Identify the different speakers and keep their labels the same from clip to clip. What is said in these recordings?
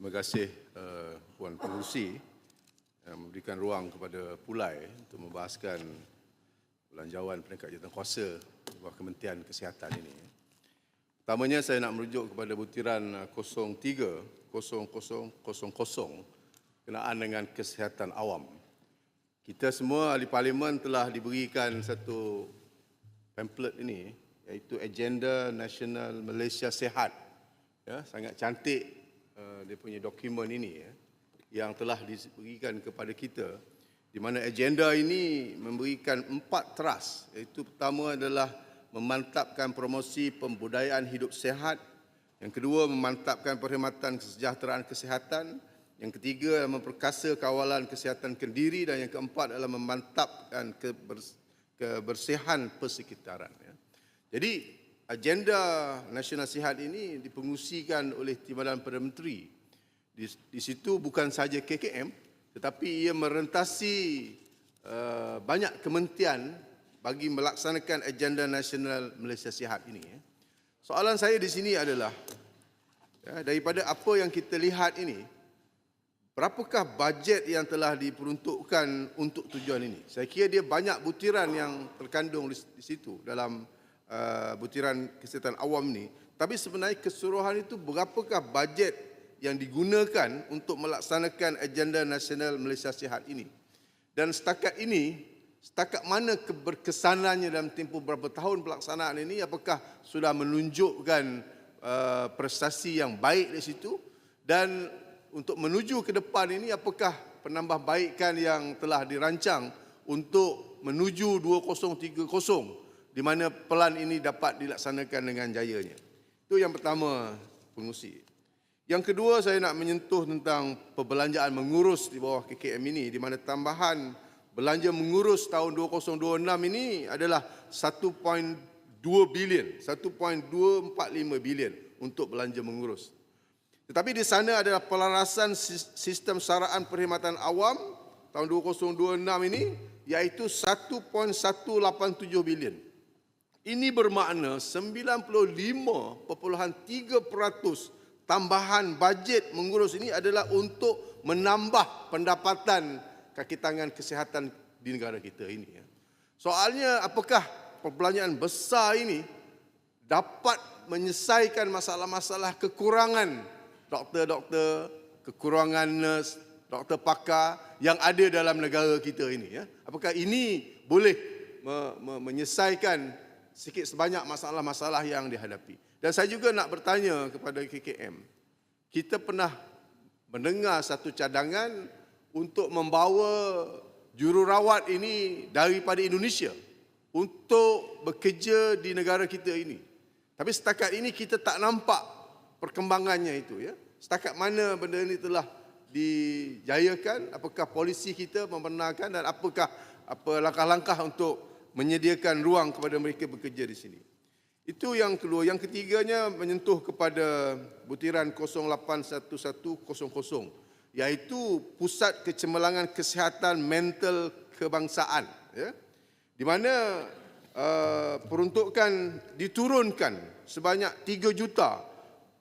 Speaker 1: Terima kasih uh, Puan Pengurusi yang memberikan ruang kepada Pulai untuk membahaskan belanjawan peringkat jawatankuasa di bawah Kementerian Kesihatan ini. Pertamanya saya nak merujuk kepada butiran uh, 03 0000 kenaan dengan kesihatan awam. Kita semua ahli parlimen telah diberikan satu pamphlet ini iaitu Agenda Nasional Malaysia Sehat. Ya, sangat cantik uh, dia punya dokumen ini ya, yang telah diberikan kepada kita di mana agenda ini memberikan empat teras iaitu pertama adalah memantapkan promosi pembudayaan hidup sehat yang kedua memantapkan perkhidmatan kesejahteraan kesihatan yang ketiga adalah memperkasa kawalan kesihatan kendiri dan yang keempat adalah memantapkan kebers- kebersihan persekitaran ya. Jadi agenda nasional sihat ini dipengusikan oleh Timbalan Perdana Menteri. Di, di situ bukan saja KKM tetapi ia merentasi uh, banyak kementerian bagi melaksanakan agenda nasional Malaysia Sihat ini. ya. Soalan saya di sini adalah ya, daripada apa yang kita lihat ini berapakah bajet yang telah diperuntukkan untuk tujuan ini? Saya kira dia banyak butiran yang terkandung di, di situ dalam uh, butiran kesihatan awam ni. Tapi sebenarnya keseluruhan itu berapakah bajet yang digunakan untuk melaksanakan agenda nasional Malaysia Sihat ini? Dan setakat ini, setakat mana keberkesanannya dalam tempoh berapa tahun pelaksanaan ini? Apakah sudah menunjukkan uh, prestasi yang baik di situ? Dan untuk menuju ke depan ini apakah penambahbaikan yang telah dirancang untuk menuju 2030 di mana pelan ini dapat dilaksanakan dengan jayanya. Itu yang pertama pengusi. Yang kedua saya nak menyentuh tentang perbelanjaan mengurus di bawah KKM ini di mana tambahan belanja mengurus tahun 2026 ini adalah 1.2 bilion, 1.245 bilion untuk belanja mengurus. Tetapi di sana adalah pelarasan sis- sistem saraan perkhidmatan awam tahun 2026 ini iaitu 1.187 bilion. Ini bermakna 95.3% tambahan bajet mengurus ini adalah untuk menambah pendapatan kaki tangan kesihatan di negara kita ini. ya. Soalnya apakah perbelanjaan besar ini dapat menyelesaikan masalah-masalah kekurangan doktor-doktor, kekurangan nurse, doktor pakar yang ada dalam negara kita ini ya. Apakah ini boleh me- me- menyelesaikan sikit sebanyak masalah-masalah yang dihadapi? Dan saya juga nak bertanya kepada KKM. Kita pernah mendengar satu cadangan untuk membawa jururawat ini daripada Indonesia untuk bekerja di negara kita ini. Tapi setakat ini kita tak nampak perkembangannya itu ya. Setakat mana benda ini telah dijayakan, apakah polisi kita membenarkan dan apakah apa langkah-langkah untuk menyediakan ruang kepada mereka bekerja di sini. Itu yang kedua. Yang ketiganya menyentuh kepada butiran 081100 iaitu Pusat Kecemerlangan Kesihatan Mental Kebangsaan ya. Di mana uh, peruntukan diturunkan sebanyak 3 juta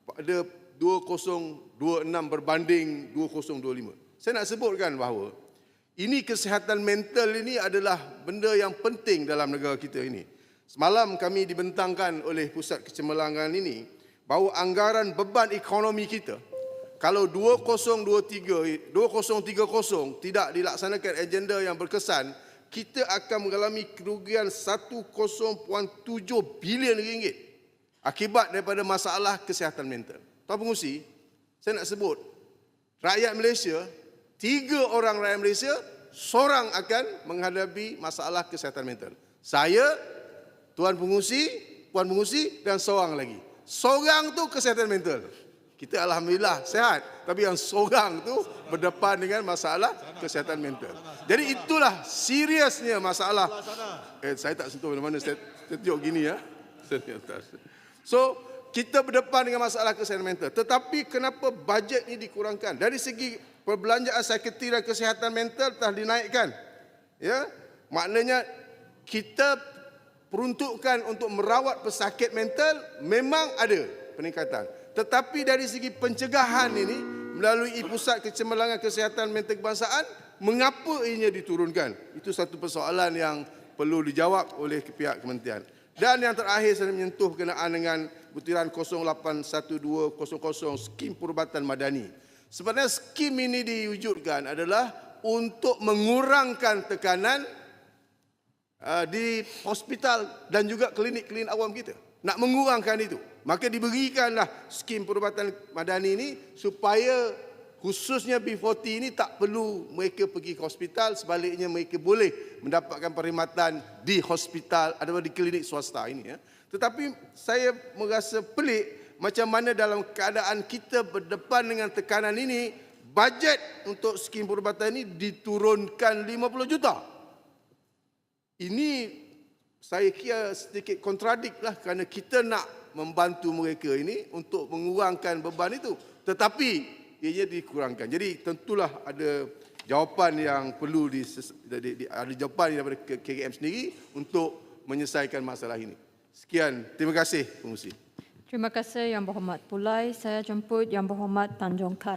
Speaker 1: pada 2026 berbanding 2025. Saya nak sebutkan bahawa ini kesihatan mental ini adalah benda yang penting dalam negara kita ini. Semalam kami dibentangkan oleh Pusat Kecemerlangan ini bahawa anggaran beban ekonomi kita kalau 2023 2030 tidak dilaksanakan agenda yang berkesan kita akan mengalami kerugian 1.7 bilion ringgit akibat daripada masalah kesihatan mental. Tuan pengusi, saya nak sebut rakyat Malaysia, tiga orang rakyat Malaysia, seorang akan menghadapi masalah kesihatan mental. Saya, Tuan pengusi, Puan pengusi dan seorang lagi. Seorang tu kesihatan mental. Kita alhamdulillah sehat, tapi yang seorang tu berdepan dengan masalah kesihatan mental. Jadi itulah seriusnya masalah. Eh saya tak sentuh mana-mana saya, saya tunjuk gini ya. So, kita berdepan dengan masalah kesihatan mental. Tetapi kenapa bajet ini dikurangkan? Dari segi perbelanjaan sekretariat kesihatan mental telah dinaikkan. Ya, maknanya kita peruntukan untuk merawat pesakit mental memang ada peningkatan. Tetapi dari segi pencegahan ini melalui Pusat Kecemerlangan Kesihatan Mental Kebangsaan, mengapa ianya diturunkan? Itu satu persoalan yang perlu dijawab oleh pihak kementerian. Dan yang terakhir saya menyentuh berkenaan dengan butiran 081200 skim perubatan madani. Sebenarnya skim ini diwujudkan adalah untuk mengurangkan tekanan uh, di hospital dan juga klinik-klinik awam kita. Nak mengurangkan itu. Maka diberikanlah skim perubatan madani ini supaya khususnya B40 ini tak perlu mereka pergi ke hospital, sebaliknya mereka boleh mendapatkan perkhidmatan di hospital atau di klinik swasta ini. Ya. Tetapi saya merasa pelik macam mana dalam keadaan kita berdepan dengan tekanan ini, bajet untuk skim perubatan ini diturunkan 50 juta. Ini saya kira sedikit kontradik lah kerana kita nak membantu mereka ini untuk mengurangkan beban itu. Tetapi ianya dikurangkan. Jadi tentulah ada jawapan yang perlu di, di, di ada jawapan daripada KKM sendiri untuk menyelesaikan masalah ini. Sekian, terima kasih pengusi.
Speaker 2: Terima kasih Yang Berhormat Pulai. Saya jemput Yang Berhormat Tanjung Kar.